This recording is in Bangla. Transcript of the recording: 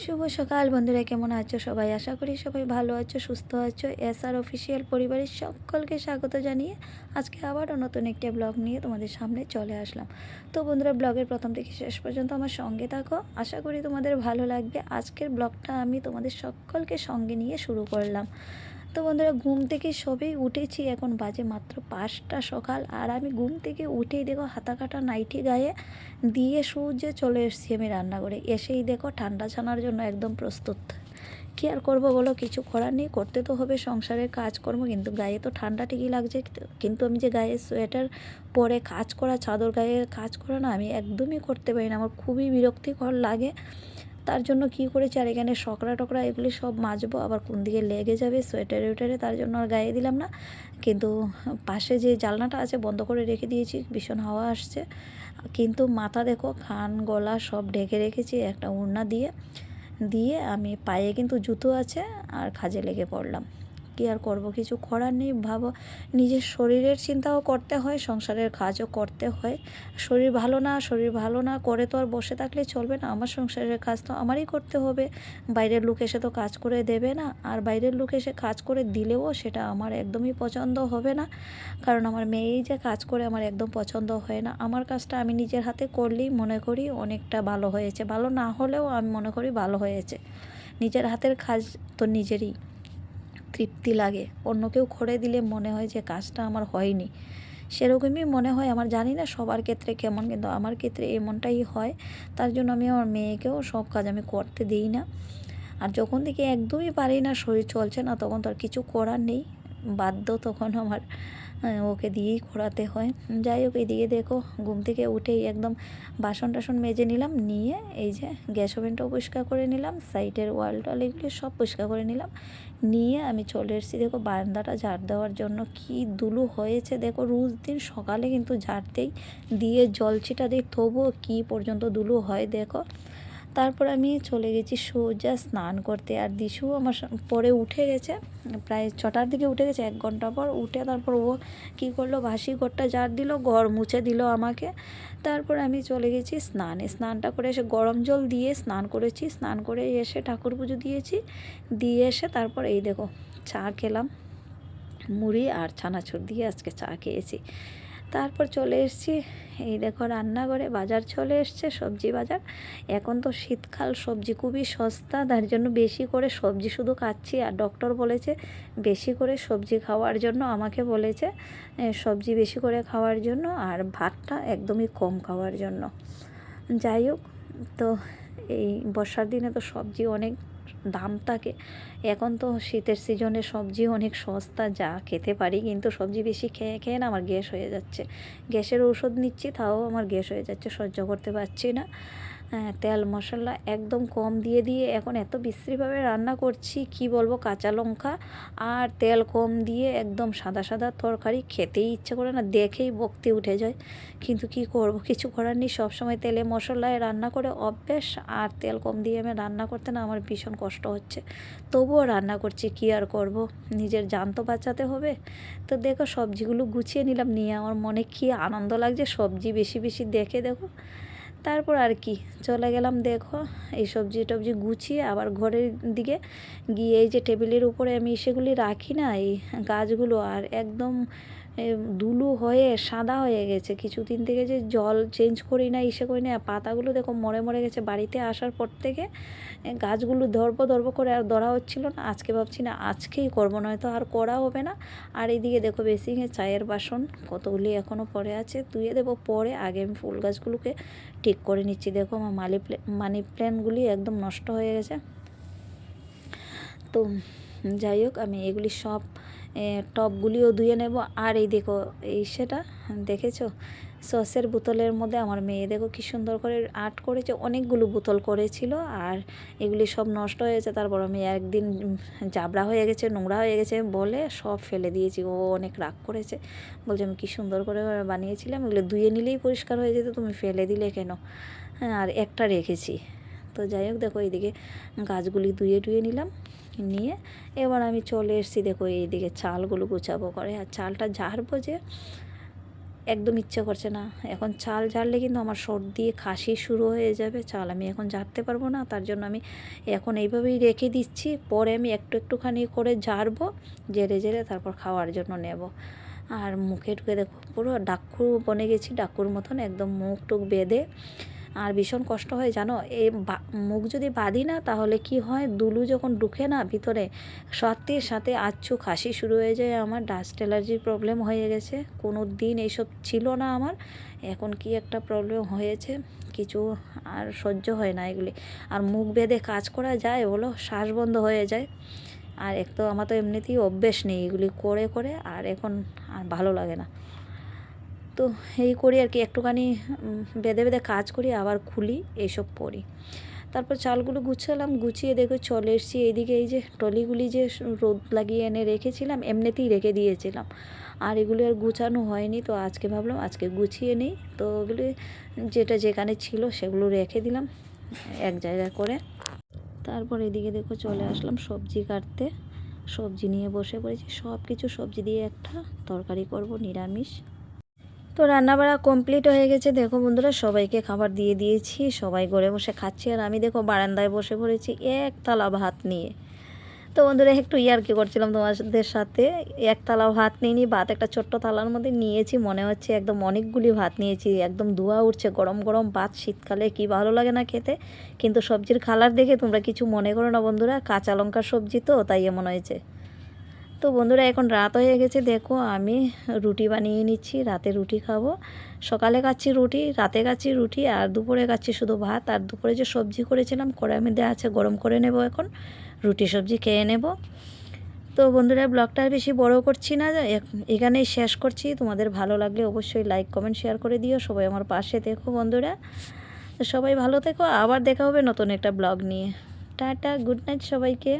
শুভ সকাল বন্ধুরা, কেমন আছো সবাই? আশা করি সবাই ভালো আছো, সুস্থ আছো। এস আর অফিসিয়াল পরিবারের সকলকে স্বাগত জানিয়ে আজকে আবারও নতুন একটি ব্লগ নিয়ে তোমাদের সামনে চলে আসলাম। তো বন্ধুরা, ব্লগের প্রথম থেকে শেষ পর্যন্ত আমার সঙ্গে থাকো। আশা করি তোমাদের ভালো লাগবে। আজকের ব্লগটা আমি তোমাদের সকলকে সঙ্গে নিয়ে শুরু করলাম। তো বন্ধুরা, ঘুম থেকে সবেই উঠেছি। এখন বাজে মাত্র পাঁচটা সকাল আর আমি ঘুম থেকে উঠেই দেখো হাতা কাটা নাইটি গায়ে দিয়ে সূর্যে চলে এসেছি আমি রান্নাঘরে। এসেই দেখো ঠান্ডা ছানার জন্য একদম প্রস্তুত। কী আর করব বলো, কিছু করার নেই। করতে তো হবে সংসারের কাজকর্ম, কিন্তু গায়ে তো ঠান্ডা ঠিকই লাগছে। কিন্তু আমি যে গায়ে সোয়েটার পরে কাজ করা, চাদর গায়ে কাজ করা না, আমি একদমই করতে পারি না। আমার খুবই বিরক্তিকর লাগে। তার জন্য কি করেছি? আর এখানে শকরা টকরা এগুলি সব মাজবো। আবার কোন দিকে লেগে যাবে সোয়েটারে ওয়েটারে তার জন্য আর গায়ে দিলাম না। কিন্তু পাশে যে জালনাটা আছে বন্ধ করে রেখে দিয়েছি, ভীষণ হাওয়া আসছে। কিন্তু মাথা দেখো, খান, গলা সব ঢেকে রেখেছি একটা ওড়না দিয়ে। দিয়ে আমি পায়ে কিন্তু জুতো আছে আর খাজে লেগে পড়লাম। কী আর করব? কিছু করার নেই। ভাবো, নিজের শরীরের চিন্তাও করতে হয়, সংসারের কাজও করতে হয়। শরীর ভালো না, শরীর ভালো না, করে তো আর বসে থাকলে চলবে না। আমার সংসারের কাজ তো আমারই করতে হবে। বাইরের লোক এসে তো কাজ করে দেবে না। আর বাইরের লোক এসে কাজ করে দিলেও সেটা আমার একদমই পছন্দ হবে না। কারণ আমার মেয়েই যে কাজ করে আমার একদম পছন্দ হয় না। আমার কাজটা আমি নিজের হাতে করলেই মনে করি অনেকটা ভালো হয়েছে। ভালো না হলেও আমি মনে করি ভালো হয়েছে। নিজের হাতের কাজ তো নিজেরই। তৃপ্তি লাগে। অন্য কেউ করে দিলে মনে হয় যে কাজটা আমার হয়নি। সেরকমই মনে হয়। আমার জানি না সবার ক্ষেত্রে কেমন, কিন্তু আমার ক্ষেত্রে এমনটাই হয়। তার জন্য আমি আমার মেয়েকেও সব কাজ আমি করতে দিই না। আর যখন থেকে একদমই পারি না, শরীর চলছে না, তখন তো আর কিছু করার নেই। বাধ্য তখন আমার ওকে দিয়েই করাতে হয়। যাই হোক, এদিকে দেখো, ঘুম থেকে উঠেই একদম বাসন টাসন মেজে নিলাম, নিয়ে এই যে গ্যাস ওভেনটাও পরিষ্কার করে নিলাম, সাইডের ওয়াল টল এগুলি সব পরিষ্কার করে নিলাম। নিয়ে আমি চলে এসেছি, দেখো বারান্দাটা ঝাড় দেওয়ার জন্য কি দুলু হয়েছে, দেখো রোজ দিন সকালে কিন্তু ঝাড়তেই দিয়ে জলছিটা দিই, তবুও কী পর্যন্ত দুলু হয়, দেখো। তারপর আমি চলে গেছি সোজা স্নান করতে। আর দিশু আমার পরে উঠে গেছে, প্রায় ছটার দিকে উঠে গেছে, এক ঘণ্টা পর উঠে তারপর ও কি করল, ভাসি ঘরটা জার দিল, ঘর মুছে দিল আমাকে। তারপর আমি চলে গেছি স্নানে। স্নানটা করে এসে গরম জল দিয়ে স্নান করেছি। স্নান করে এসে ঠাকুর পুজো দিয়েছি। দিয়ে এসে তারপর এই দেখো, চা খেলাম। মুড়ি আর ছানাচুর দিয়ে আজকে চা খেয়েছি। তারপর চলে এসেছি, এই দেখো রান্নাঘরে, বাজার চলে এসছে, সবজি বাজার। এখন তো শীতকাল, সবজি খুবই সস্তা, তার জন্য বেশি করে সবজি শুধু খাচ্ছি। আর ডক্টর বলেছে, বেশি করে সবজি খাওয়ার জন্য, আমাকে বলেছে সবজি বেশি করে খাওয়ার জন্য, আর ভাতটা একদমই কম খাওয়ার জন্য। যাই হোক, তো এই বর্ষার দিনে তো সবজি অনেক দাম থাকে এখন তো শীতের সিজনে সবজি অনেক সস্তা, যা খেতে পারি, কিন্তু সবজি বেশি খেয়ে খেয়ে না আমার গ্যাস হয়ে যাচ্ছে। গ্যাসের ওষুধ নিচ্ছি, তাও আমার গ্যাস হয়ে যাচ্ছে, সহ্য করতে পারছি না। তেল মশলা একদম কম দিয়ে দিয়ে এখন এত বিশ্রীভাবে রান্না করছি, কি বলব, কাঁচা লঙ্কা আর তেল কম দিয়ে একদম সাদা সাদা তরকারি খেতেই ইচ্ছে করে না, দেখেই বকতে উঠে যায়। কিন্তু কি করব, কিছু করার নেই, সবসময় তেলে মশলায় রান্না করে অভ্যেস আর তেল কম দিয়ে আমি রান্না করতে না আমার ভীষণ কষ্ট হচ্ছে। তবুও রান্না করছি, কি আর করব, নিজের জান তো বাঁচাতে হবে। তো দেখো, সবজিগুলো গুছিয়ে নিলাম, নিয়ে আমার মনে কি আনন্দ লাগছে, সবজি বেশি বেশি দেখে দেখো। তারপর আর কি, চলে গেলাম দেখো এই সবজি টবজি গুছিয়ে আবার ঘরের দিকে গিয়ে এই যে টেবিলের উপরে আমি সেগুলি রাখি না, এই গাছগুলো আর একদম দুলু হয়ে, সাদা হয়ে গেছে। কিছুদিন থেকে যে জল চেঞ্জ করি না, ইসে করি না পাতাগুলো দেখো মরে মরে গেছে। বাড়িতে আসার পর থেকে গাছগুলো ধরবো ধরবো করে আর ধরা হচ্ছিল না। আজকে ভাবছি না, আজকেই করব, নয়তো আর করা হবে না। আর এইদিকে দেখো বেসিংয়ে চায়ের বাসন কতগুলি এখনও পরে আছে। ধুয়ে দেবো পরে, আগে আমি ফুল গাছগুলোকে ঠিক করে নিচ্ছি। দেখো আমার মালি মানি প্ল্যানগুলি একদম নষ্ট হয়ে গেছে। তো যাই হোক, আমি এগুলি সব টপগুলিও ধুয়ে নেব। আর এই দেখো, এই সেটা, দেখেছ? সসের বোতলের মধ্যে আমার মেয়ে দেখো কী সুন্দর করে আর্ট করেছে, অনেকগুলো বোতল করেছিল আর এগুলি সব নষ্ট হয়েছে তারপর আমি একদিন জাবড়া হয়ে গেছে, নোংরা হয়ে গেছে বলে সব ফেলে দিয়েছি। ও অনেক রাগ করেছে। বলছে আমি কী সুন্দর করে বানিয়েছিলাম, এগুলো ধুয়ে নিলেই পরিষ্কার হয়ে যেত, তুমি ফেলে দিলে কেন? হ্যাঁ আর একটা রেখেছি। তো যাই হোক, দেখো এইদিকে গাছগুলি ধুয়ে টুয়ে নিলাম। নিয়ে এবার আমি চলে এসেছি, দেখো এইদিকে চালগুলো গুছাবো করে। আর চালটা ঝাড়বো যে একদম ইচ্ছে করছে না। এখন চাল ঝাড়লে কিন্তু আমার সর্দি, খাসি শুরু হয়ে যাবে। চাল আমি এখন ঝাড়তে পারব না, তার জন্য আমি এখন এইভাবেই রেখে দিচ্ছি। পরে আমি একটু একটুখানি করে ঝাড়বো, জেরে জেরে তারপর খাওয়ার জন্য নেব। আর মুখে টুকে দেখো, পুরো ডাক্কু বনে গেছি ডাক্কুর মতন একদম মুখ টুক বেঁধে আর ভীষণ কষ্ট হয়, জানো? এই মুখ যদি বাঁধি না, তাহলে কি হয়? দুলু যখন ঢুকে না, ভিতরে সাথে সাথে আচ্ছু খাসি শুরু হয়ে যায়। আমার ডাস্ট অ্যালার্জির প্রবলেম হয়ে গেছে। কোনো দিন এইসব ছিল না আমার। এখন কি একটা প্রবলেম হয়েছে? কিছু আর সহ্য হয় না এগুলি। আর মুখ বেঁধে কাজ করা যায় বলো? শ্বাস বন্ধ হয়ে যায়। আর এক তো আমার তো এমনিতেই অভ্যেস নেই এগুলি করে করে, আর এখন আর ভালো লাগে না। তো এই করি আর কি, একটুখানি বেঁধে বেঁধে কাজ করি, আবার খুলি, এইসব করি। তারপর চালগুলো গুছালাম, গুছিয়ে দেখো চলে এসেছি এইদিকে, এই যে টলিগুলি যে রোদ লাগিয়ে এনে রেখেছিলাম, এমনিতেই রেখে দিয়েছিলাম। আর এগুলি আর গুছানো হয়নি, তো আজকে ভাবলাম আজকে গুছিয়ে নিই, তো ওগুলি যেটা যেখানে ছিল সেগুলো রেখে দিলাম, এক জায়গায় করে। তারপর এদিকে দেখো চলে আসলাম সবজি কাটতে। সবজি নিয়ে বসে পড়েছি সব কিছু সবজি দিয়ে একটা তরকারি করব, নিরামিষ। তো রান্নাবাড়া কমপ্লিট হয়ে গেছে। দেখো বন্ধুরা, সবাইকে খাবার দিয়ে দিয়েছি, সবাই ঘরে বসে খাচ্ছি। আর আমি দেখো বারান্দায় বসে পড়েছি এক থালা ভাত নিয়ে। তো বন্ধুরা, একটু ইয়ার্কি করছিলাম তোমাদের সাথে? এক থালা ভাত নিয়ে ভাত একটা ছোট্ট থালার মধ্যে নিয়েছি। মনে হচ্ছে একদম অনেকগুলি ভাত নিয়েছি, একদম ধোয়া উঠছে, গরম গরম ভাত। শীতকালে কি ভালো লাগে না খেতে? কিন্তু সবজির খালার দেখে তোমরা কিছু মনে করো না বন্ধুরা, কাঁচা লঙ্কার সবজি তো, তাই এমন হয়েছে। তো বন্ধুরা, এখন রাত হয়ে গেছে। দেখো, আমি রুটি বানিয়ে নিচ্ছি। রাতে রুটি খাব। সকালে খাচ্ছি রুটি, রাতে খাচ্ছি রুটি, আর দুপুরে খাচ্ছি শুধু ভাত। আর দুপুরে যে সবজি করেছিলাম, কড়াইয়ের মধ্যে আছে, গরম করে নেব এখন। রুটি সবজি খেয়ে নেব। তো বন্ধুরা, ব্লগটা আর বেশি বড় করছি না। এখানেই শেষ করছি। তোমাদের ভালো লাগলে অবশ্যই লাইক কমেন্ট শেয়ার করে দিও। সবাই আমার পাশে দেখো বন্ধুরা। সবাই ভালো থেকো। আবার দেখা হবে নতুন একটা ব্লগ নিয়ে। টাটা গুড নাইট সবাইকে।